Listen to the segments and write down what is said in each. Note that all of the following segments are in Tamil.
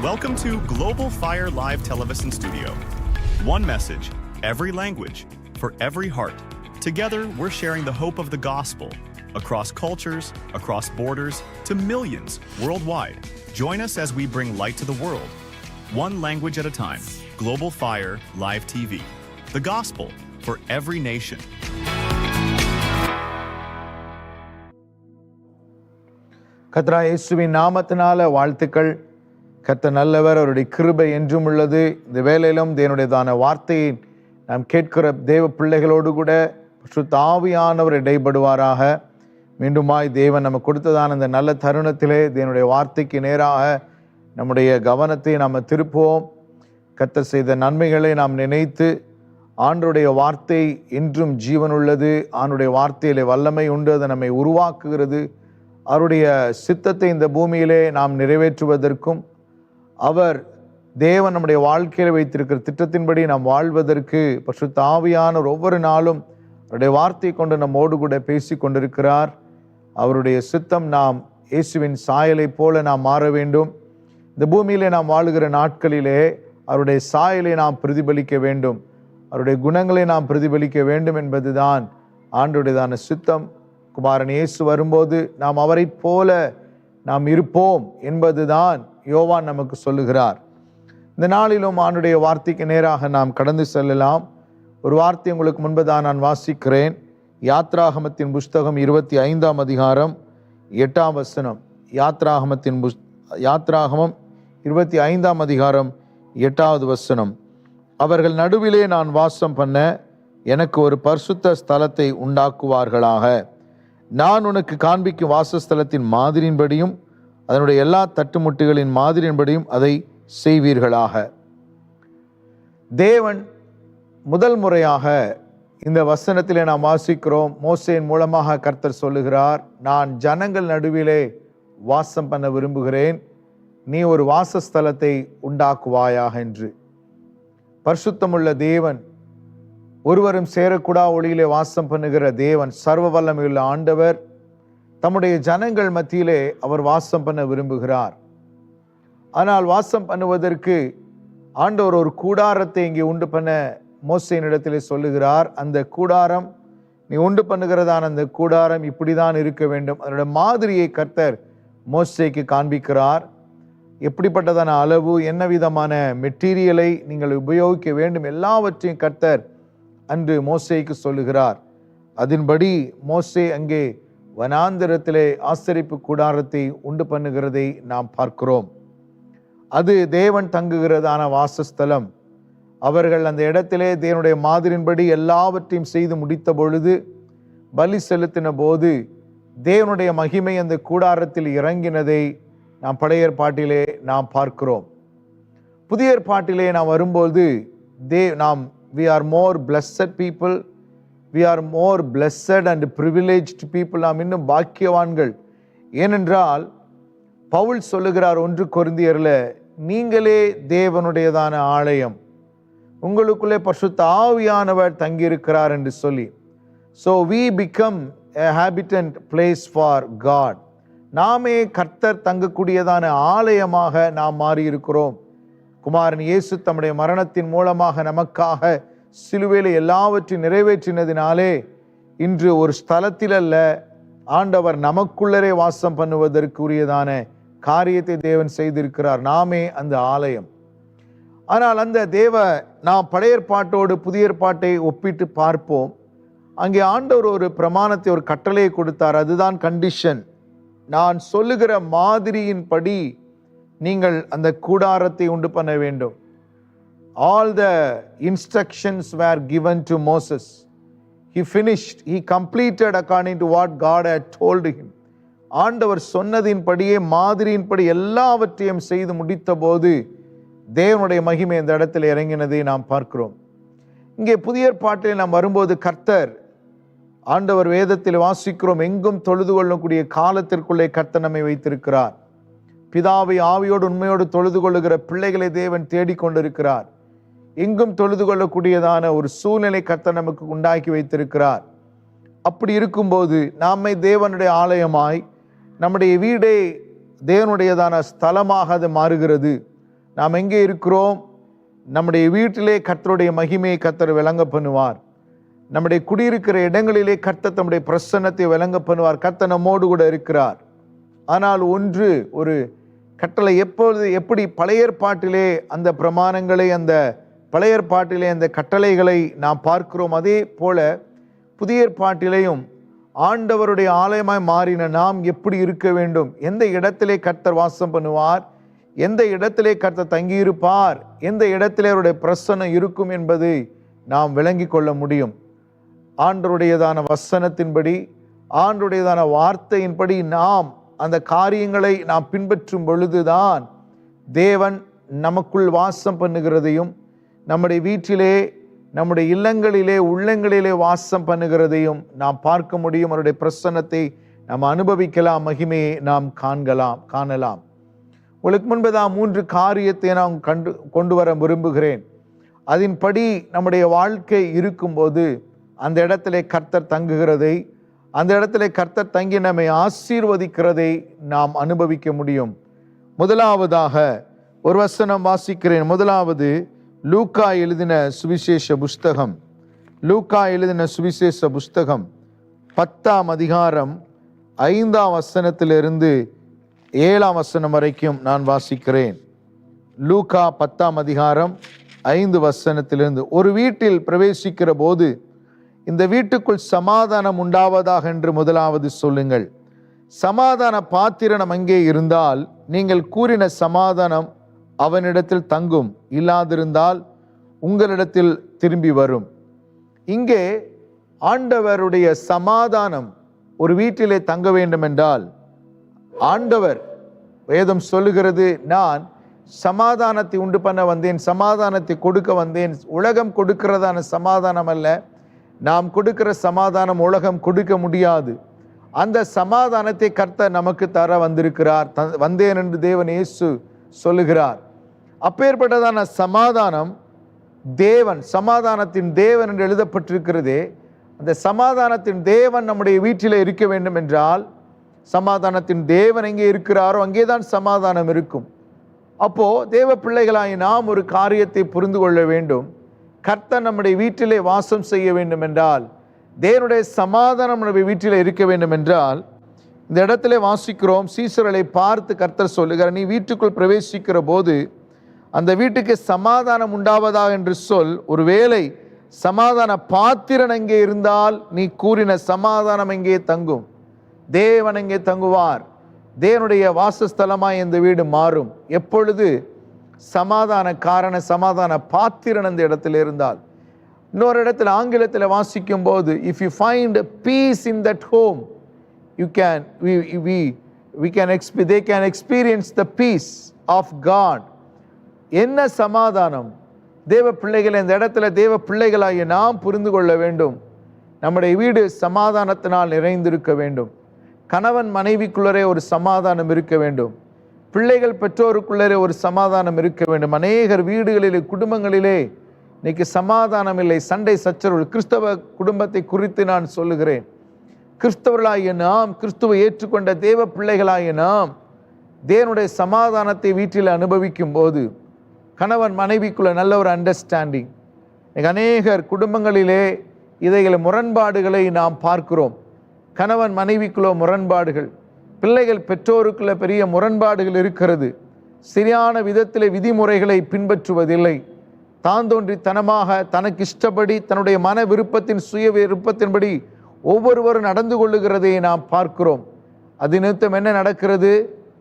Welcome to Global Fire Live Television Studio. One message, every language, for every heart. Together, we're sharing the hope of the gospel across cultures, across borders, to millions worldwide. Join us as we bring light to the world, one language at a time. Global Fire Live TV. The gospel for every nation. கத்ரா இயேசுவின் நாமத்தினால வாழ்த்துக்கள் கத்த நல்லவர் அவருடைய கிருபை என்றும் உள்ளது. இந்த வேலையிலும் தேவனுடையதான வார்த்தையை நாம் கேட்கிற தேவ பிள்ளைகளோடு கூட சுத்த இடைபடுவாராக இடைப்படுவாராக. மீண்டுமாய் தேவன் நம்ம கொடுத்ததான இந்த நல்ல தருணத்திலே தேவனுடைய வார்த்தைக்கு நேராக நம்முடைய கவனத்தை நாம் திருப்புவோம். கத்த செய்த நன்மைகளை நாம் நினைத்து ஆண்டுடைய வார்த்தை என்றும் ஜீவன் உள்ளது. ஆண்டுடைய வார்த்தையிலே வல்லமை உண்டு அது நம்மை உருவாக்குகிறது. அவருடைய சித்தத்தை இந்த பூமியிலே நாம் நிறைவேற்றுவதற்கும் அவர் தேவன் நம்முடைய வாழ்க்கையில் வைத்திருக்கிற திட்டத்தின்படி நாம் வாழ்வதற்கு பசு தாவியானவர் ஒவ்வொரு நாளும் அவருடைய வார்த்தை கொண்டு நம்மோடு கூட பேசி கொண்டிருக்கிறார். அவருடைய சித்தம் நாம் இயேசுவின் சாயலை போல நாம் மாற வேண்டும். இந்த பூமியிலே நாம் வாழுகிற நாட்களிலே அவருடைய சாயலை நாம் பிரதிபலிக்க வேண்டும். அவருடைய குணங்களை நாம் பிரதிபலிக்க வேண்டும் என்பதுதான் ஆண்டுடையதான சித்தம். குமாரன் இயேசு வரும்போது நாம் அவரைப் போல நாம் இருப்போம் என்பதுதான் யோவான் நமக்கு சொல்லுகிறார். இந்த நாளிலும் ஆண்டுடைய வார்த்தைக்கு நேராக நாம் கடந்து செல்லலாம். ஒரு வார்த்தை உங்களுக்கு முன்பதாக நான் வாசிக்கிறேன். யாத்ராகமத்தின் புஸ்தகம் இருபத்தி ஐந்தாம் அதிகாரம் எட்டாம் வசனம். யாத்ராகமத்தின் புஸ் யாத்ராகமம் இருபத்தி ஐந்தாம் அதிகாரம் எட்டாவது வசனம். அவர்கள் நடுவிலே நான் வாசம் பண்ண எனக்கு ஒரு பரிசுத்த ஸ்தலத்தை உண்டாக்குவார்களாக. நான் உனக்கு காண்பிக்கும் வாசஸ்தலத்தின் மாதிரியின்படியும் அதனுடைய எல்லா தட்டுமுட்டுகளின் மாதிரியின்படியும் அதை செய்வீர்களாக. தேவன் முதல் முறையாக இந்த வசனத்திலே நாம் வாசிக்கிறோம். மோசையின் மூலமாக கர்த்தர் சொல்லுகிறார் நான் ஜனங்கள் நடுவிலே வாசம் பண்ண விரும்புகிறேன். நீ ஒரு வாசஸ்தலத்தை உண்டாக்குவாயாக என்று. பரிசுத்தமுள்ள தேவன் ஒருவரும் சேரக்கூடா ஒளியிலே வாசம் பண்ணுகிற தேவன் சர்வ வல்லமையுள்ள ஆண்டவர். தம்முடைய ஜனங்கள் மத்தியிலே அவர் வாசம் பண்ண விரும்புகிறார். ஆனால் வாசம் பண்ணுவதற்கு ஆண்டவர் ஒரு கூடாரத்தை இங்கே உண்டு பண்ண மோசையின் இடத்திலே சொல்லுகிறார் அந்த கூடாரம் நீ உண்டு பண்ணுகிறதான அந்த கூடாரம் இப்படிதான் இருக்க வேண்டும். அதனுடைய மாதிரியை கர்த்தர் மோசைக்கு காண்பிக்கிறார். எப்படிப்பட்டதான அளவு என்ன விதமான மெட்டீரியலை நீங்கள் உபயோகிக்க வேண்டும் எல்லாவற்றையும் கர்த்தர் அன்று மோசைக்கு சொல்லுகிறார். அதன்படி மோசே அங்கே வனாந்திரத்திலே ஆசரிப்பு கூடாரத்தை உண்டு பண்ணுகிறதை நாம் பார்க்கிறோம். அது தேவன் தங்குகிறதான வாசஸ்தலம். அவர்கள் அந்த இடத்திலே தேவனுடைய மாதிரின்படி எல்லாவற்றையும் செய்து முடித்த பொழுது பலி செலுத்தின போது தேவனுடைய மகிமை அந்த கூடாரத்தில் இறங்கினதை நாம் பழைய ஏற்பாட்டிலே நாம் பார்க்கிறோம். புதிய ஏற்பாட்டிலே நாம் வரும்போது தே நாம் we are more blessed people we are more blessed and privileged people நாம் இன்னும் பாக்கியவான்கள். ஏனென்றால் பவுல் சொல்லுகிறார் ஒன்று கொருந்தியரில் நீங்களே தேவனுடையதான ஆலயம். உங்களுக்குள்ளே பசுத்த ஆவியானவர் தங்கியிருக்கிறார் என்று சொல்லி. So we become a habitant place for God நாமே கர்த்தர் தங்கக்கூடியதான ஆலயமாக நாம் மாறியிருக்கிறோம். குமாரன் இயேசு தம்முடைய மரணத்தின் மூலமாக நமக்காக சிலுவையில் எல்லாவற்றையும் நிறைவேற்றினதினாலே இன்று ஒரு ஸ்தலத்தில் அல்ல ஆண்டவர் நமக்குள்ளரே வாசம் பண்ணுவதற்குரியதான காரியத்தை தேவன் செய்திருக்கிறார். நாமே அந்த ஆலயம். ஆனால் அந்த தேவ நாம் பழையற்பாட்டோடு புதிய ஏற்பாட்டை ஒப்பிட்டு பார்ப்போம். அங்கே ஆண்டவர் ஒரு பிரமாணத்தை ஒரு கட்டளையை கொடுத்தார். அதுதான் கண்டிஷன் நான் சொல்லுகிற மாதிரியின்படி நீங்கள் அந்த கூடாரத்தை உண்டு பண்ண வேண்டும். All the instructions were given to Moses he finished he completed according to what God had told him. ஆண்டவர் சொன்னதின்படியே மாதிரியின்படி எல்லாவற்றையும் செய்து முடித்தபோது தேவனுடைய மகிமை இந்த இடத்தில் இறங்கினதை நாம் பார்க்கிறோம். இங்கே புதிய பாட்டில் நாம் வரும்போது கர்த்தர் ஆண்டவர் வேதத்தில் வாசிக்கிறோம். எங்கும் தொழுது கொள்ளக்கூடிய காலத்திற்குள்ளே கர்த்தர் நம்மை வைத்திருக்கிறார். பிதாவை ஆவியோடு உண்மையோடு தொழுது கொள்ளுகிற பிள்ளைகளை தேவன் தேடிக்கொண்டிருக்கிறார். எங்கும் தொழுது கொள்ளக்கூடியதான ஒரு சூழ்நிலை கத்த நமக்கு உண்டாக்கி வைத்திருக்கிறார். அப்படி இருக்கும்போது நாமை தேவனுடைய ஆலயமாய் நம்முடைய வீடே தேவனுடையதான ஸ்தலமாக அது மாறுகிறது. நாம் எங்கே இருக்கிறோம்? நம்முடைய வீட்டிலே கர்த்தருடைய மகிமையை கர்த்தர் விளங்க பண்ணுவார். நம்முடைய குடியிருக்கிற இடங்களிலே கர்த்தர் தம்முடைய பிரசன்னத்தை விளங்க பண்ணுவார். கர்த்தர் நம்மோடு கூட இருக்கிறார். ஆனால் ஒன்று ஒரு கட்டளை எப்பொழுது எப்படி பழைய ஏற்பாட்டிலே அந்த பிரமாணங்களை அந்த பழைய ஏற்பாட்டிலே அந்த கட்டளைகளை நாம் பார்க்கிறோம். அதே போல புதிய ஏற்பாட்டிலேயும் ஆண்டவருடைய ஆலயமாய் மாறின நாம் எப்படி இருக்க வேண்டும்? எந்த இடத்திலே கர்த்தர் வாசம் பண்ணுவார்? எந்த இடத்திலே கர்த்தர் தங்கியிருப்பார்? எந்த இடத்திலே அவருடைய பிரசன்னம் இருக்கும் என்பதை நாம் விளங்கி கொள்ள முடியும். ஆண்டருடையதான வசனத்தின்படி ஆண்டுடையதான வார்த்தையின்படி நாம் அந்த காரியங்களை நாம் பின்பற்றும் பொழுதுதான் தேவன் நமக்குள் வாசம் பண்ணுகிறதையும் நம்முடைய வீட்டிலே நம்முடைய இல்லங்களிலே உள்ளங்களிலே வாசம் பண்ணுகிறதையும் நாம் பார்க்க முடியும். அவருடைய பிரசன்னத்தை நாம் அனுபவிக்கலாம் மகிமையை நாம் காண்கலாம் காணலாம். உங்களுக்கு முன்பதாக மூன்று காரியத்தை நான் கண்டு கொண்டு வர விரும்புகிறேன். அதன்படி நம்முடைய வாழ்க்கை இருக்கும்போது அந்த இடத்திலே கர்த்தர் தங்குகிறதை அந்த இடத்திலே கர்த்தர் தங்கி நம்மை ஆசீர்வதிக்கிறதை நாம் அனுபவிக்க முடியும். முதலாவதாக ஒரு வசனம் வாசிக்கிறேன். முதலாவது லூக்கா எழுதின சுவிசேஷ புஸ்தகம். லூக்கா எழுதின சுவிசேஷ புஸ்தகம் பத்தாம் அதிகாரம் ஐந்தாம் வசனத்திலிருந்து ஏழாம் வசனம் வரைக்கும் நான் வாசிக்கிறேன். லூக்கா பத்தாம் அதிகாரம் ஐந்து வசனத்திலிருந்து ஒரு வீட்டில் பிரவேசிக்கிற போது இந்த வீட்டுக்குள் சமாதானம் உண்டாவதாக என்று முதலாவது சொல்லுங்கள். சமாதான பாத்திரம் அங்கே இருந்தால் நீங்கள் கூறின சமாதானம் அவனிடத்தில் தங்கும் இல்லாதிருந்தால் உங்களிடத்தில் திரும்பி வரும். இங்கே ஆண்டவருடைய சமாதானம் ஒரு வீட்டிலே தங்க வேண்டும் என்றால் ஆண்டவர் வேதம் சொல்லுகிறது நான் சமாதானத்தை உண்டு பண்ண வந்தேன் சமாதானத்தை கொடுக்க வந்தேன் உலகம் கொடுக்கிறதான சமாதானம் அல்ல. நாம் கொடுக்கிற சமாதானம் உலகம் கொடுக்க முடியாது. அந்த சமாதானத்தை கர்த்தர் நமக்கு தர வந்திருக்கிறார் த- வந்தேன் என்று தேவன் இயேசு சொல்லுகிறார். அப்பேற்பட்டதான சமாதானம் தேவன் சமாதானத்தின் தேவன் என்று எழுதப்பட்டிருக்கிறதே அந்த சமாதானத்தின் தேவன் நம்முடைய வீட்டில் இருக்க வேண்டும் என்றால் சமாதானத்தின் தேவன் எங்கே இருக்கிறாரோ அங்கேதான் சமாதானம் இருக்கும். அப்போது தேவ பிள்ளைகளாய் நாம் ஒரு காரியத்தை புரிந்து கொள்ள வேண்டும். கர்த்தர் நம்முடைய வீட்டிலே வாசம் செய்ய வேண்டும் என்றால் தேவனுடைய சமாதானம் நம்முடைய வீட்டில் இருக்க வேண்டும் என்றால் இந்த இடத்துல வாசிக்கிறோம் சீசர்களை பார்த்து கர்த்தர் சொல்லுகிறார் நீ வீட்டுக்குள் பிரவேசிக்கிற போது அந்த வீட்டுக்கு சமாதானம் உண்டாவதா என்று சொல். ஒருவேளை சமாதான பாத்திரன் அங்கே இருந்தால் நீ கூறின சமாதானம் எங்கே தங்கும்? தேவன் எங்கே தங்குவார்? தேவனுடைய வாசஸ்தலமாய் இந்த வீடு மாறும். எப்பொழுது சமாதான காரண சமாதான பாத்திரன் அந்த இடத்துல இருந்தால்? இன்னொரு இடத்துல ஆங்கிலத்தில் வாசிக்கும் போது if you find peace in that home you can we we we can XP they can experience the peace of God என்ன சமாதானம்? தேவ பிள்ளைகளை இந்த இடத்துல தேவ பிள்ளைகளாகிய நாம் புரிந்து கொள்ள வேண்டும். நம்முடைய வீடு சமாதானத்தினால் நிறைந்திருக்க வேண்டும். கணவன் மனைவிக்குள்ளரே ஒரு சமாதானம் இருக்க வேண்டும். பிள்ளைகள் பெற்றோருக்குள்ளரே ஒரு சமாதானம் இருக்க வேண்டும். அநேகர் வீடுகளிலே குடும்பங்களிலே இன்னைக்கு சமாதானம் இல்லை. சண்டை சச்சரவு கிறிஸ்தவ குடும்பத்தை குறித்து நான் சொல்லுகிறேன். கிறிஸ்தவர்களாகிய நாம் கிறிஸ்துவை ஏற்றுக்கொண்ட தேவ பிள்ளைகளாகிய நாம் தேவனுடைய சமாதானத்தை வீட்டில் அனுபவிக்கும் போது கணவன் மனைவிக்குள்ள நல்ல ஒரு அண்டர்ஸ்டாண்டிங் அநேகர் குடும்பங்களிலே இதைகள் முரண்பாடுகளை நாம் பார்க்கிறோம். கணவன் மனைவிக்குள்ள முரண்பாடுகள் பிள்ளைகள் பெற்றோருக்குள்ள பெரிய முரண்பாடுகள் இருக்கிறது. சரியான விதத்தில் விதிமுறைகளை பின்பற்றுவதில்லை. தான் தோன்றித்தனமாக தனக்கு இஷ்டப்படி தன்னுடைய மன விருப்பத்தின் சுய விருப்பத்தின்படி ஒவ்வொருவரும் நடந்து கொள்ளுகிறதை நாம் பார்க்கிறோம். அது நிமித்தம் என்ன நடக்கிறது?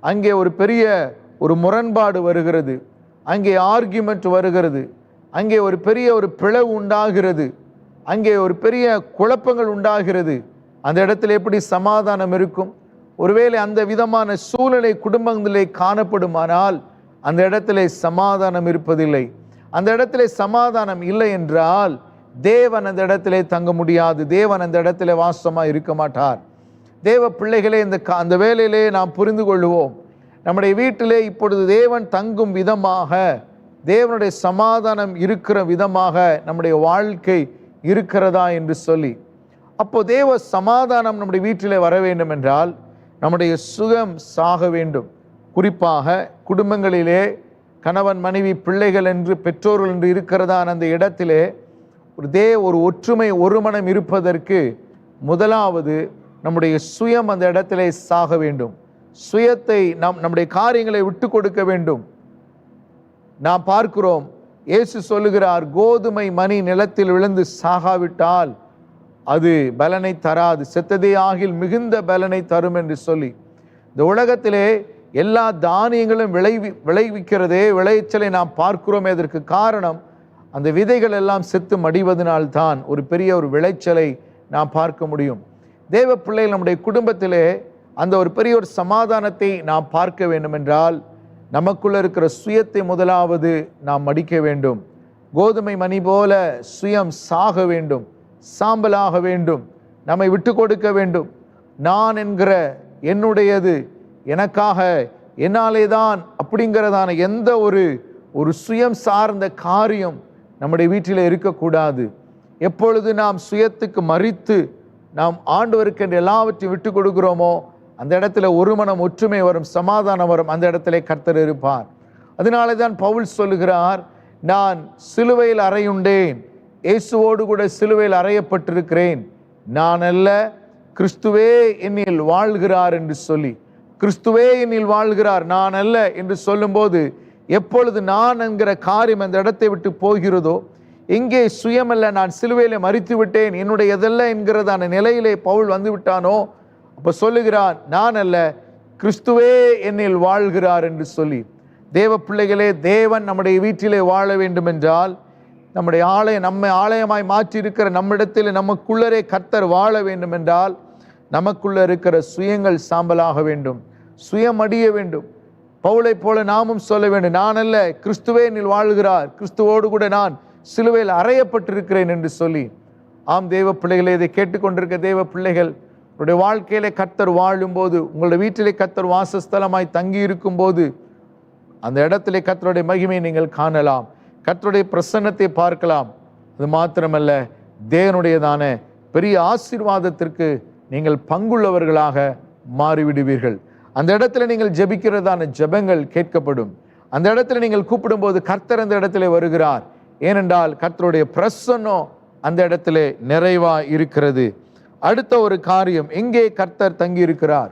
அங்கே ஒரு பெரிய ஒரு முரண்பாடு வருகிறது. அங்கே ஆர்கியூமெண்ட் வருகிறது. அங்கே ஒரு பெரிய ஒரு பிளவு உண்டாகிறது. அங்கே ஒரு பெரிய குழப்பங்கள் உண்டாகிறது. அந்த இடத்துல எப்படி சமாதானம் இருக்கும்? ஒருவேளை அந்த விதமான சூழ்நிலை குடும்பங்களிலே காணப்படுமானால் அந்த இடத்திலே சமாதானம் இருப்பதில்லை. அந்த இடத்திலே சமாதானம் இல்லை என்றால் தேவன் அந்த இடத்திலே தங்க முடியாது. தேவன் அந்த இடத்திலே வாசமாக இருக்க மாட்டார். தேவ பிள்ளைகளே இந்த கா- அந்த வேலையிலே நாம் புரிந்து கொள்ளுவோம். நம்முடைய வீட்டிலே இப்பொழுது தேவன் தங்கும் விதமாக தேவனுடைய சமாதானம் இருக்கிற விதமாக நம்முடைய வாழ்க்கை இருக்கிறதா என்று சொல்லி. அப்போ தேவ சமாதானம் நம்முடைய வீட்டிலே வர வேண்டும் என்றால் நம்முடைய சுகம் சாக வேண்டும். குறிப்பாக குடும்பங்களிலே கணவன் மனைவி பிள்ளைகள் என்று பெற்றோர்கள் என்று இருக்கிறதான அந்த இடத்திலே இதே ஒரு ஒற்றுமை ஒரு மனம் இருப்பதற்கு முதலாவது நம்முடைய சுயம் அந்த இடத்திலே சாக வேண்டும். சுயத்தை நாம் நம்முடைய காரியங்களை விட்டு கொடுக்க வேண்டும். நாம் பார்க்கிறோம் இயேசு சொல்லுகிறார் கோதுமை மணி நிலத்தில் விழுந்து சாகாவிட்டால் அது பலனை தராது. செத்ததே ஆகில் மிகுந்த பலனை தரும் என்று சொல்லி. இந்த உலகத்திலே எல்லா தானியங்களும் விளைவி விளைவிக்கிறதே விளைச்சலை நாம் பார்க்கிறோம் இதற்கு காரணம் அந்த விதைகள் எல்லாம் செத்து மடிவதனால்தான் ஒரு பெரிய ஒரு விளைச்சலை நாம் பார்க்க முடியும். தேவ பிள்ளைகள் நம்முடைய குடும்பத்திலே அந்த ஒரு பெரிய ஒரு சமாதானத்தை நாம் பார்க்க வேண்டுமென்றால் நமக்குள்ளே நமக்குள்ள இருக்கிற சுயத்தை முதலாவது நாம் மடிக்க வேண்டும். கோதுமை மணி போல சுயம் சாக வேண்டும். சாம்பலாக வேண்டும். நம்மை விட்டு கொடுக்க வேண்டும். நான் என்கிற என்னுடையது எனக்காக என்னாலே தான் அப்படிங்கிறதான எந்த ஒரு ஒரு சுயம் சார்ந்த காரியம் நம்முடைய வீட்டில் இருக்கக்கூடாது. எப்பொழுது நாம் சுயத்துக்கு மறித்து நாம் ஆண்டவருக்கு என்று எல்லாவற்றையும் விட்டு கொடுக்கிறோமோ அந்த இடத்துல ஒரு மனம் ஒற்றுமை வரும் சமாதானம் வரும் அந்த இடத்துல கர்த்தர் இருப்பார். அதனாலே தான் பவுல் சொல்லுகிறார் நான் சிலுவையில் அறையுண்டேன் இயேசுவோடு கூட சிலுவையில் அறையப்பட்டிருக்கிறேன். நான் அல்ல கிறிஸ்துவே என்னில் வாழ்கிறார் என்று சொல்லி கிறிஸ்துவே என்னில் வாழ்கிறார் நான் அல்ல என்று சொல்லும்போது எப்பொழுது நான் என்கிற காரியம் அந்த இடத்தை விட்டு போகிறதோ எங்கே சுயமல்ல நான் சிலுவையிலே மறித்து விட்டேன் என்னுடைய எதல்ல என்கிறதான நிலையிலே பவுல் வந்து விட்டானோ அப்போ சொல்லுகிறான் நான் அல்ல கிறிஸ்துவே என்னில் வாழ்கிறார் என்று சொல்லி. தேவ பிள்ளைகளே தேவன் நம்முடைய வீட்டிலே வாழ வேண்டும் என்றால் நம்முடைய ஆலய நம்மை ஆலயமாய் மாற்றி இருக்கிற நம்மிடத்தில் நமக்குள்ளரே கர்த்தர் வாழ வேண்டும் என்றால் நமக்குள்ள இருக்கிற சுயங்கள் சாம்பலாக வேண்டும். சுயம் அடிய வேண்டும். பவுளை போல நாமும் சொல்ல வேண்டும். நான் அல்ல கிறிஸ்துவே என்னில் வாழ்கிறார். கிறிஸ்துவோடு கூட நான் சிலுவையில் அறையப்பட்டிருக்கிறேன் என்று சொல்லி. ஆம் தெய்வ பிள்ளைகளை இதை கேட்டுக்கொண்டிருக்க தெய்வ பிள்ளைகள் உங்களுடைய வாழ்க்கையிலே கத்தர் வாழும்போது உங்களுடைய வீட்டிலே கத்தர் வாசஸ்தலமாய் தங்கி இருக்கும்போது அந்த இடத்திலே கத்தருடைய மகிமையை நீங்கள் காணலாம். கத்தருடைய பிரசன்னத்தை பார்க்கலாம். அது மாத்திரமல்ல தேவனுடையதான பெரிய ஆசீர்வாதத்திற்கு நீங்கள் பங்குள்ளவர்களாக மாறிவிடுவீர்கள். அந்த இடத்துல நீங்கள் ஜெபிக்கிறதான ஜெபங்கள் கேட்கப்படும். அந்த இடத்துல நீங்கள் கூப்பிடும்போது கர்த்தர் அந்த இடத்துல வருகிறார். ஏனென்றால் கர்த்தருடைய பிரசன்னம் அந்த இடத்துல நிறைவா இருக்கிறது. அடுத்த ஒரு காரியம் எங்கே கர்த்தர் தங்கி இருக்கிறார்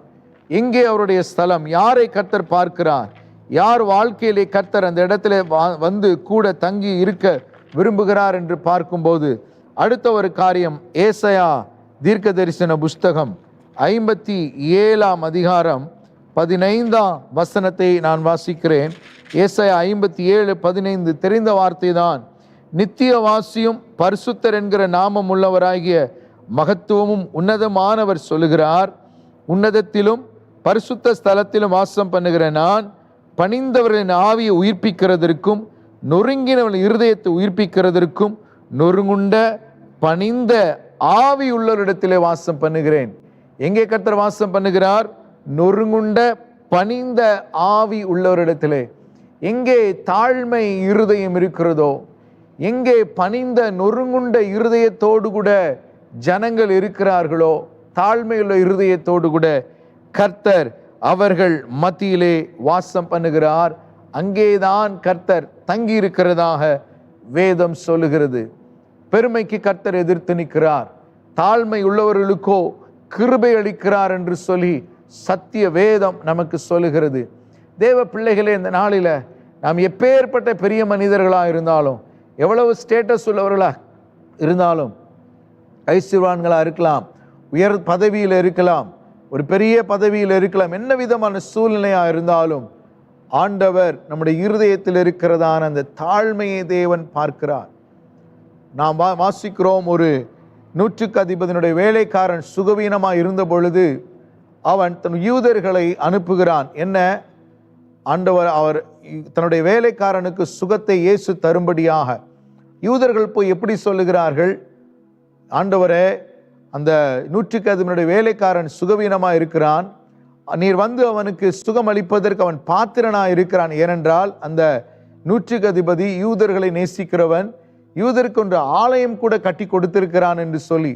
எங்கே அவருடைய ஸ்தலம்? யாரை கர்த்தர் பார்க்கிறார்? யார் வாழ்க்கையிலே கர்த்தர் அந்த இடத்துல வா- வந்து கூட தங்கி இருக்க விரும்புகிறார் என்று பார்க்கும்போது அடுத்த ஒரு காரியம் ஏசையா தீர்க்க தரிசன புஸ்தகம் ஐம்பத்தி ஏழாம் அதிகாரம் பதினைந்தாம் வசனத்தை நான் வாசிக்கிறேன். ஏசாய ஐம்பத்தி ஏழு பதினைந்து தெரிந்த வார்த்தை தான் நித்திய வாசியும் பரிசுத்தர் என்கிற நாமம் உள்ளவராகிய மகத்துவமும் உன்னதமானவர் சொல்லுகிறார். உன்னதத்திலும் பரிசுத்த ஸ்தலத்திலும் வாசம் பண்ணுகிற நான் பணிந்தவர்களின் ஆவியை உயிர்ப்பிக்கிறதற்கும் நொறுங்கினவன் இருதயத்தை உயிர்ப்பிக்கிறதற்கும் நொறுங்குண்ட பணிந்த ஆவி உள்ளவரிடத்திலே வாசம் பண்ணுகிறேன். எங்கே கத்தர் வாசம் பண்ணுகிறார்? நொறுங்குண்ட பணிந்த ஆவி உள்ளவரிடத்திலே எங்கே தாழ்மை இருதயம் இருக்கிறதோ எங்கே பணிந்த நொறுங்குண்ட இருதயத்தோடு கூட ஜனங்கள் இருக்கிறார்களோ தாழ்மையுள்ள இருதயத்தோடு கூட கர்த்தர் அவர்கள் மத்தியிலே வாசம் பண்ணுகிறார். அங்கேதான் கர்த்தர் தங்கி இருக்கிறதாக வேதம் சொல்லுகிறது. பெருமைக்கு கர்த்தர் எதிர்த்து நிற்கிறார். தாழ்மை உள்ளவர்களுக்கோ கிருபை அளிக்கிறார் என்று சொல்லி சத்திய வேதம் நமக்கு சொல்லுகிறது. தேவ பிள்ளைகளே இந்த நாளில் நாம் எப்பேற்பட்ட பெரிய மனிதர்களாக இருந்தாலும் எவ்வளவு ஸ்டேட்டஸ் உள்ளவர்களாக இருந்தாலும் ஐஸ்வர்வான்களா இருக்கலாம் உயர் பதவியில் இருக்கலாம் ஒரு பெரிய பதவியில் இருக்கலாம் என்ன விதமான சூழ்நிலையாக இருந்தாலும் ஆண்டவர் நம்முடைய இருதயத்தில் இருக்கிறதான அந்த தாழ்மையை தேவன் பார்க்கிறார். நாம் வா வாசிக்கிறோம் ஒரு நூற்றுக்கு அதிபதியினுடைய வேலைக்காரன் சுகவீனமாக இருந்த பொழுது அவன் தன் யூதர்களை அனுப்புகிறான். என்ன? ஆண்டவர் அவர் தன்னுடைய வேலைக்காரனுக்கு சுகத்தை இயேசு தரும்படியாக. யூதர்கள் போய் எப்படி சொல்லுகிறார்கள்? ஆண்டவரே அந்த நூற்றுக்கு அதனுடைய வேலைக்காரன் சுகவீனமாக இருக்கிறான். நீர் வந்து அவனுக்கு சுகம் அளிப்பதற்கு அவன் பாத்திரனாக இருக்கிறான். ஏனென்றால் அந்த நூற்றுக்கு அதிபதி யூதர்களை நேசிக்கிறவன் யூதருக்கு ஒன்று ஆலயம் கூட கட்டி கொடுத்திருக்கிறான் என்று சொல்லி.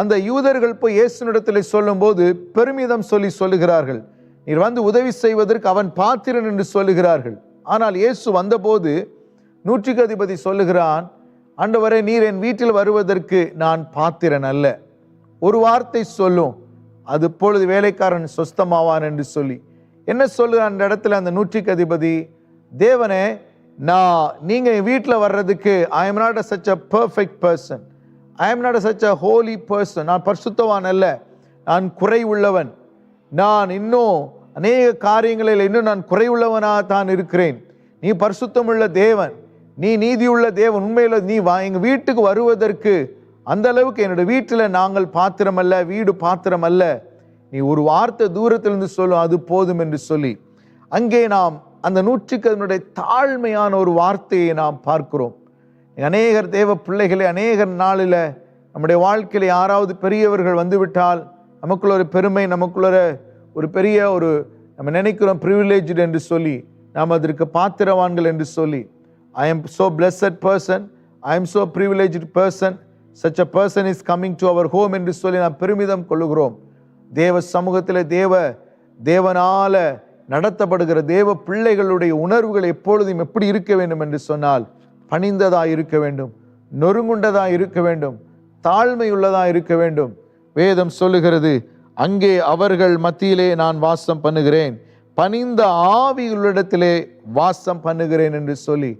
அந்த யூதர்கள் போய் இயேசுனிடத்தில் சொல்லும்போது பெருமிதம் சொல்லி சொல்லுகிறார்கள். நீர் வந்து உதவி செய்வதற்கு அவன் பாத்திரன் என்று சொல்லுகிறார்கள். ஆனால் இயேசு வந்தபோது நூற்றுக்கு அதிபதி சொல்லுகிறான் ஆண்டவரே நீர் என் வீட்டில் வருவதற்கு நான் பாத்திரன் அல்ல. ஒரு வார்த்தை சொல்லும். அது பொழுது வேலைக்காரன் சொஸ்தமாவான் என்று சொல்லி. என்ன சொல்லுகிறான் அந்த இடத்துல அந்த நூற்றுக்கு அதிபதி? தேவனே நான் நீங்கள் என் வீட்டில் வர்றதுக்கு I am not a such a perfect person I am not such a holy person நான் பரிசுத்தவான் அல்ல. நான் குறை உள்ளவன் நான் இன்னும் அநேக காரியங்களில் இன்னும் நான் குறைவுள்ளவனாக தான் இருக்கிறேன். நீ பரிசுத்தமுள்ள தேவன். நீ நீதியுள்ள தேவன். உண்மையில் நீ வா எங்கள் வீட்டுக்கு வருவதற்கு அந்த அளவுக்கு என்னுடைய வீட்டில் நாங்கள் பாத்திரம் அல்ல வீடு பாத்திரம் அல்ல. நீ ஒரு வார்த்தை தூரத்திலிருந்து சொல்லும் அது போதும் என்று சொல்லி. அங்கே நாம் அந்த நூற்றுக்கு அதனுடைய தாழ்மையான ஒரு வார்த்தையை நாம் பார்க்கிறோம். அநேகர் தேவ பிள்ளைகளை அநேகர் நாளில் நம்முடைய வாழ்க்கையில் யாராவது பெரியவர்கள் வந்துவிட்டால் நமக்குள்ள ஒரு பெருமை நமக்குள்ள ஒரு- பெரிய ஒரு நம்ம நினைக்கிறோம் ப்ரிவிலேஜ் என்று சொல்லி நாம் அதற்கு பாத்திரவான்கள் என்று சொல்லி I am so blessed person I am so privileged person such a person is coming to our home என்று சொல்லி நாம் பெருமிதம் கொள்ளுகிறோம். தேவ சமூகத்தில் தேவ தேவனால் நடத்தப்படுகிற தேவ பிள்ளைகளுடைய உணர்வுகள் எப்பொழுதும் எப்படி இருக்க வேண்டும் என்று சொன்னால் பணிந்ததாக இருக்க வேண்டும் நொறுங்குண்டதாக இருக்க வேண்டும் தாழ்மையுள்ளதாக இருக்க வேண்டும். வேதம் சொல்லுகிறது அங்கே அவர்கள் மத்தியிலே நான் வாசம் பண்ணுகிறேன் பணிந்த ஆவியுள்ளிடத்திலே வாசம் பண்ணுகிறேன் என்று சொல்லி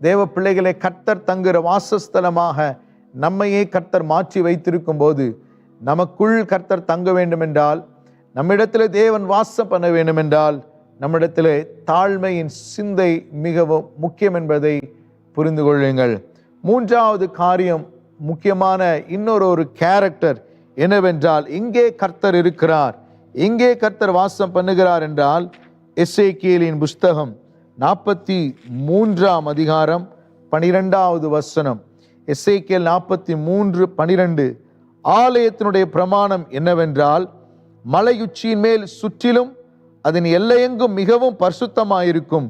தேவ பிள்ளைகளை கர்த்தர் தங்குகிற வாசஸ்தலமாக நம்மையே கர்த்தர் மாற்றி வைத்திருக்கும் போது நமக்குள் கர்த்தர் தங்க வேண்டும் என்றால் நம்மிடத்திலே தேவன் வாசம் பண்ண வேண்டும் என்றால் நம்மிடத்திலே தாழ்மையின் சிந்தை மிகவும் முக்கியம் என்பதை புரிந்து கொள்ளுங்கள் மூன்றாவது காரியம் முக்கியமான இன்னொரு ஒரு கேரக்டர் என்னவென்றால் இங்கே கர்த்தர் இருக்கிறார். இங்கே கர்த்தர் வாசம் பண்ணுகிறார் என்றால் எஸ்ஏகேலின் புஸ்தகம் நாற்பத்தி மூன்றாம் அதிகாரம் பனிரெண்டாவது வசனம். எஸ்ஐகேல் நாற்பத்தி மூன்று பனிரெண்டு. ஆலயத்தினுடைய பிரமாணம் என்னவென்றால் மலையுச்சியின் மேல் சுற்றிலும் அதன் எல்லையெங்கும் மிகவும் பரிசுத்தமாயிருக்கும்.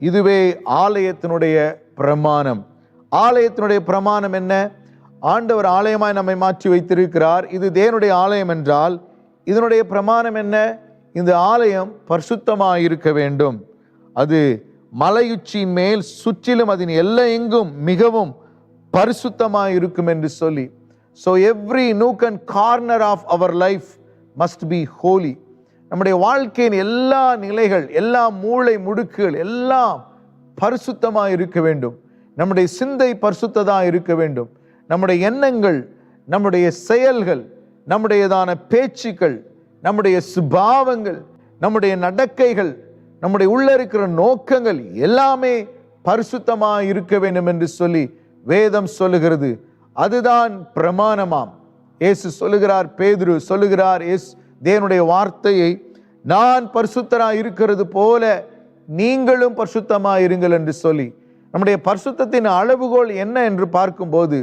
இதுவே ஆலயத்தினுடைய பிரமாணம். ஆலயத்தினுடைய பிரமாணம் என்ன? ஆண்டவர் ஆலயமாய் நம்மை மாற்றி வைத்திருக்கிறார். இது தேவனுடைய ஆலயம் என்றால் இதனுடைய பிரமாணம் என்ன? இந்த ஆலயம் பரிசுத்தமாக இருக்க வேண்டும். அது மலையுச்சியின் மேல் சுற்றிலும் அதன் எல்லையெங்கும் மிகவும் பரிசுத்தமாக இருக்கும் என்று சொல்லி. So every nook and corner of our life must be holy நம்முடைய வாழ்க்கையின் எல்லா நிலைகள் எல்லா மூளை முடுக்குகள் எல்லாம் பரிசுத்தமாக இருக்க வேண்டும். நம்முடைய சிந்தை பரிசுத்ததாக இருக்க வேண்டும். நம்முடைய எண்ணங்கள் நம்முடைய செயல்கள் நம்முடையதான பேச்சுக்கள் நம்முடைய சுபாவங்கள் நம்முடைய நடக்கைகள் நம்முடைய உள்ள இருக்கிற நோக்கங்கள் எல்லாமே பரிசுத்தமாக இருக்க வேண்டும் என்று சொல்லி வேதம் சொல்லுகிறது. அதுதான் பிரமாணமாம். இயேசு சொல்லுகிறார் பேதுரு சொல்லுகிறார் இயேசு தேவனுடைய வார்த்தையை நான் பரிசுத்தராக இருக்கிறது போல நீங்களும் பரிசுத்தமாக இருங்கள் என்று சொல்லி நம்முடைய பரிசுத்தத்தின் அளவுகோல் என்ன என்று பார்க்கும்போது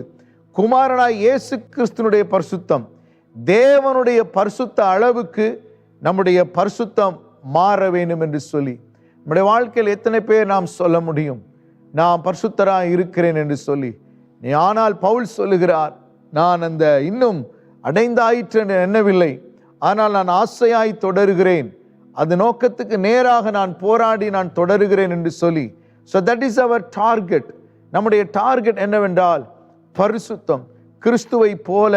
குமாரனாய் இயேசு கிறிஸ்துனுடைய பரிசுத்தம் தேவனுடைய பரிசுத்த அளவுக்கு நம்முடைய பரிசுத்தம் மாற வேண்டும் என்று சொல்லி நம்முடைய வாழ்க்கையில் எத்தனை பேர் நாம் சொல்ல முடியும் நான் பரிசுத்தராக இருக்கிறேன் என்று சொல்லி நீ ஆனால் பவுல் சொல்லுகிறார் நான் அந்த இன்னும் அடைந்தாயிற்று என்று எண்ணவில்லை ஆனால் நான் ஆசையாய் தொடருகிறேன். அது நோக்கத்துக்கு நேராக நான் போராடி நான் தொடருகிறேன் என்று சொல்லி. So that is our target நம்முடைய டார்கெட் என்னவென்றால் பரிசுத்தம் கிறிஸ்துவை போல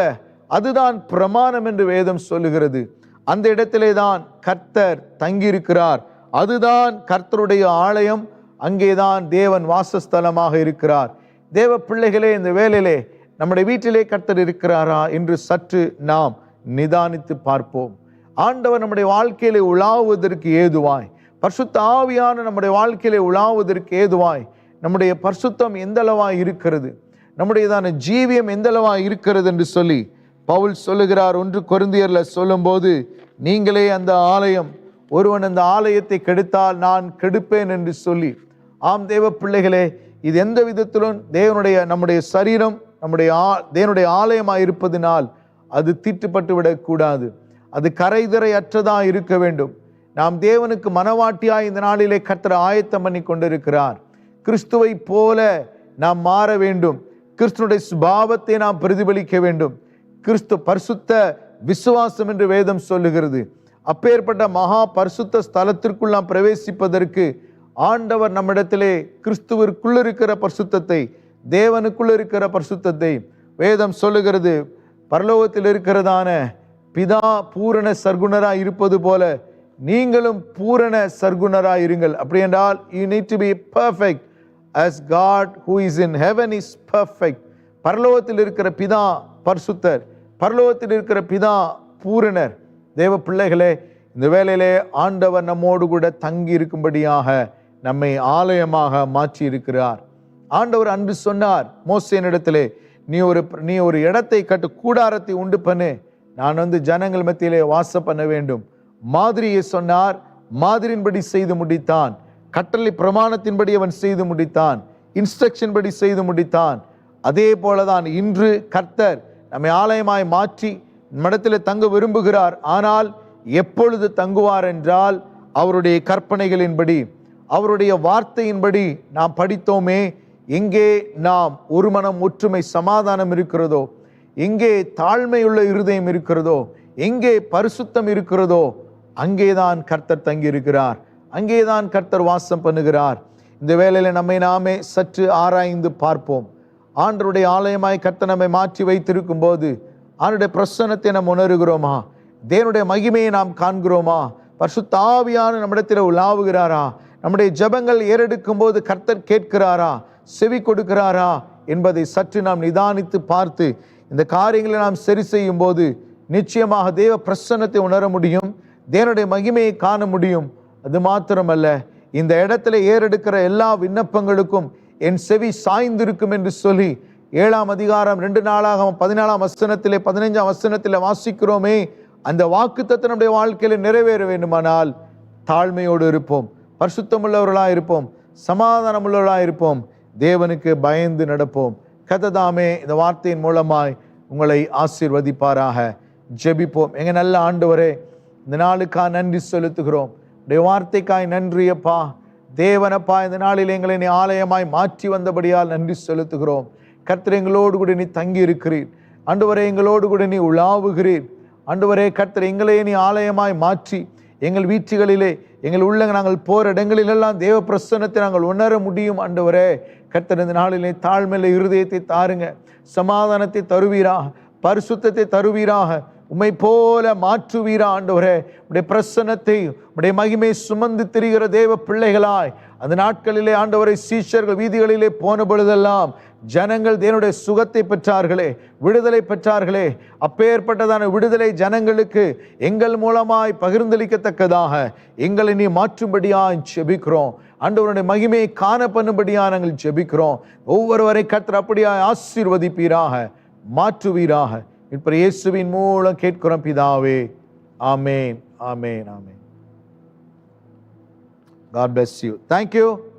அதுதான் பிரமாணம் என்று வேதம் சொல்லுகிறது. அந்த இடத்திலே தான் கர்த்தர் தங்கியிருக்கிறார். அதுதான் கர்த்தருடைய ஆலயம். அங்கேதான் தேவன் வாசஸ்தலமாக இருக்கிறார். தேவ பிள்ளைகளே இந்த வேலையிலே நம்முடைய வீட்டிலே கர்த்தர் இருக்கிறாரா என்று சற்று நாம் நிதானித்து பார்ப்போம். ஆண்டவர் நம்முடைய வாழ்க்கையிலே உலாவுவதற்கு ஏதுவாய். பரிசுத்த ஆவியான நம்முடைய வாழ்க்கையிலே உலாவுவதற்கு ஏதுவாய். நம்முடைய பரிசுத்தம் எந்தளவாய் இருக்கிறது? நம்முடையதான ஜீவியம் எந்தளவாய் இருக்கிறது என்று சொல்லி பவுல் சொல்லுகிறார். ஒன்று கொருந்தியர்ல சொல்லும்போது நீங்களே அந்த ஆலயம் ஒருவன் அந்த ஆலயத்தை கெடுத்தால் நான் கெடுப்பேன் என்று சொல்லி ஆம் தேவ பிள்ளைகளே இது எந்த விதத்திலும் தேவனுடைய நம்முடைய சரீரம் நம்முடைய ஆ தேவனுடைய ஆலயமாக இருப்பதினால் அது தீட்டுப்பட்டு விடக்கூடாது. அது கரைதிரையற்றதாக இருக்க வேண்டும். நாம் தேவனுக்கு மனவாட்டியாய் இந்த நாளிலே கர்த்தர் ஆயத்தம் பண்ணி கொண்டிருக்கிறார். கிறிஸ்துவை போல நாம் மாற வேண்டும். கிறிஸ்துனுடைய சுபாவத்தை நாம் பிரதிபலிக்க வேண்டும். கிறிஸ்து பரிசுத்த விசுவாசம் என்று வேதம் சொல்லுகிறது. அப்பேற்பட்ட மகா பரிசுத்த ஸ்தலத்திற்குள் நாம் பிரவேசிப்பதற்கு ஆண்டவர் நம்மிடத்திலே கிறிஸ்துவிற்குள் இருக்கிற பரிசுத்தத்தை தேவனுக்குள் இருக்கிற பரிசுத்தத்தை வேதம் சொல்லுகிறது. பரலோகத்தில் இருக்கிறதான பிதா பூரண சர்க்குணராக இருப்பது போல நீங்களும் பூரண சர்க்குணராக இருங்கள். அப்படி என்றால் you need to be perfect as God who is in heaven is perfect பரலோகத்தில் இருக்கிற பிதா பர்சுத்தர் பரலோகத்தில் இருக்கிற பிதா பூரணர். தேவ பிள்ளைகளே இந்த வேலையிலே ஆண்டவர் நம்மோடு கூட தங்கி இருக்கும்படியாக நம்மை ஆலயமாக மாற்றி இருக்கிறார் ஆண்டவர் அன்று சொன்னார் மோசேனிடத்திலே நீ ஒரு நீ ஒரு இடத்தை கட்டு கூடாரத்தை உண்டு பண்ணு. நான் வந்து ஜனங்கள் மத்தியிலே வாசம் பண்ண வேண்டும். மாதிரியை சொன்னார் மாதிரியின்படி செய்து முடித்தான். கட்டளை பிரமாணத்தின்படி அவன் செய்து முடித்தான். இன்ஸ்ட்ரக்ஷன் படி செய்து முடித்தான். அதே போலதான் இன்று கர்த்தர் நம்மை ஆலயமாய் மாற்றி மடத்தில் தங்க விரும்புகிறார். ஆனால் எப்பொழுது தங்குவார் என்றால் அவருடைய கற்பனைகளின்படி அவருடைய வார்த்தையின்படி நாம் படித்தோமே எங்கே நாம் ஒரு மனம் ஒற்றுமை சமாதானம் இருக்கிறதோ எங்கே தாழ்மையுள்ள இருதயம் இருக்கிறதோ எங்கே பரிசுத்தம் இருக்கிறதோ அங்கேதான் கர்த்தர் தங்கியிருக்கிறார். அங்கேதான் கர்த்தர் வாசம் பண்ணுகிறார். இந்த வேலையில் நம்மை நாமே சற்று ஆராய்ந்து பார்ப்போம். ஆண்டருடைய ஆலயமாய் கர்த்தர் நம்மை மாற்றி வைத்திருக்கும் போது ஆண்டுடைய பிரசன்னத்தை நாம் உணர்கிறோமா? தேவனுடைய மகிமையை நாம் காண்கிறோமா? பரிசுத்தாவியான நம்மிடத்தில் உலாவுகிறாரா? நம்முடைய ஜெபங்கள் ஏறெடுக்கும் போது கர்த்தர் கேட்கிறாரா? செவி கொடுக்கிறாரா? என்பதை சற்று நாம் நிதானித்து பார்த்து இந்த காரியங்களை நாம் சரி செய்யும் போது நிச்சயமாக தேவ பிரசன்னத்தை உணர முடியும் தேவனுடைய மகிமையை காண முடியும். அது மாத்திரமல்ல இந்த இடத்துல ஏறெடுக்கிற எல்லா விண்ணப்பங்களுக்கும் என் செவி சாய்ந்திருக்கும் என்று சொல்லி ஏழாம் அதிகாரம் ரெண்டு நாளாக பதினாலாம் வசனத்திலே பதினைஞ்சாம் வசனத்தில் வாசிக்கிறோமே அந்த வாக்குத்தத்தம் நம்முடைய வாழ்க்கையில் நிறைவேற வேண்டுமானால் தாழ்மையோடு இருப்போம் பரிசுத்தமுள்ளவர்களாக இருப்போம் சமாதானமுள்ளவர்களாக இருப்போம் தேவனுக்கு பயந்து நடப்போம். கததாமே இந்த வார்த்தையின் மூலமாய் உங்களை ஆசீர்வதிப்பாராக. ஜெபிப்போம். எங்க நல்ல ஆண்டவரே இந்த நாளுக்காக நன்றி செலுத்துகிறோம். உடைய வார்த்தைக்காய் நன்றியப்பா தேவனப்பா இந்த நாளில் எங்களை நீ ஆலயமாய் மாற்றி வந்தபடியால் நன்றி செலுத்துகிறோம். கர்த்தர் எங்களோடு கூட நீ தங்கி இருக்கிறீர் ஆண்டவரே எங்களோடு கூட நீ உலாவுகிறீர். ஆண்டவரே கர்த்தர் எங்களையே நீ ஆலயமாய் மாற்றி எங்கள் வீச்சுகளிலே எங்கள் உள்ள நாங்கள் போகிற இடங்களிலெல்லாம் தேவ பிரசன்னத்தை நாங்கள் உணர முடியும் ஆண்டவரே. கர்த்தர் இந்த நாளிலே தாழ்மையில் இருதயத்தை தாருங்க. சமாதானத்தை தருவீராக பரிசுத்தத்தை தருவீராக உம்மை போல மாற்றுவீரா ஆண்டவரே. உடைய பிரசன்னத்தை உடைய மகிமை சுமந்து திரிகிற தேவ பிள்ளைகளாய் அந்த நாட்களிலே ஆண்டவரை சீஷர்கள் வீதிகளிலே போன பொழுதெல்லாம் ஜனங்கள் தேவனுடைய சுகத்தை பெற்றார்களே விடுதலை பெற்றார்களே. அப்பேற்பட்டதான விடுதலை ஜனங்களுக்கு எங்கள் மூலமாய் பகிர்ந்தளிக்கத்தக்கதாக எங்களை நீ மாற்றும்படியாய் செபிக்கிறோம் ஆண்டவருடைய மகிமையை காண பண்ணும்படியா நாங்கள் செபிக்கிறோம் ஒவ்வொருவரை கத்திர அப்படியா ஆசீர்வதிப்பீராக மாற்றுவீராக. இப்ப இயேசுவின் மூலம் கேட்கிறோம் பிதாவே. ஆமேன் ஆமேன் ஆமேன். God bless you. Thank you.